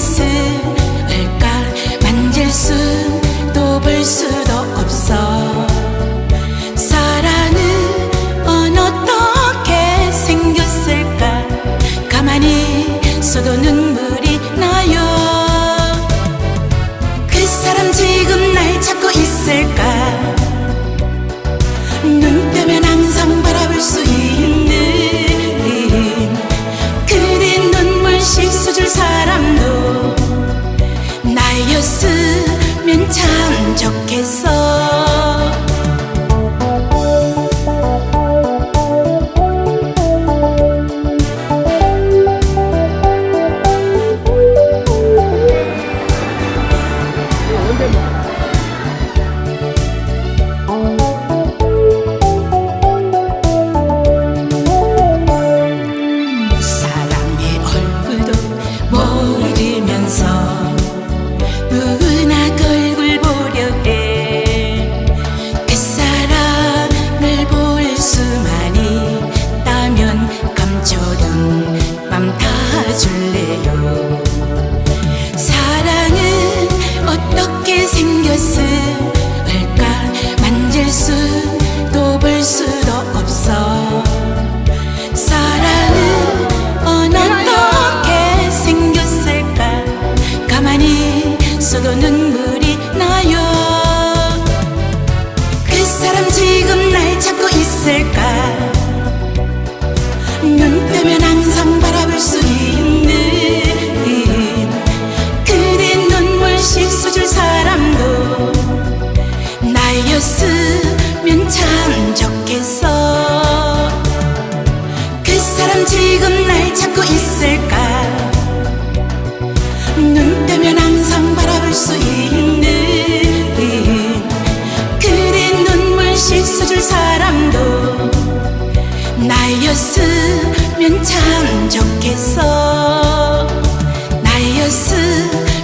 See. 좋겠어 사랑의 얼굴도 모르면서 to se 나였으면 참 좋겠어. 나였으면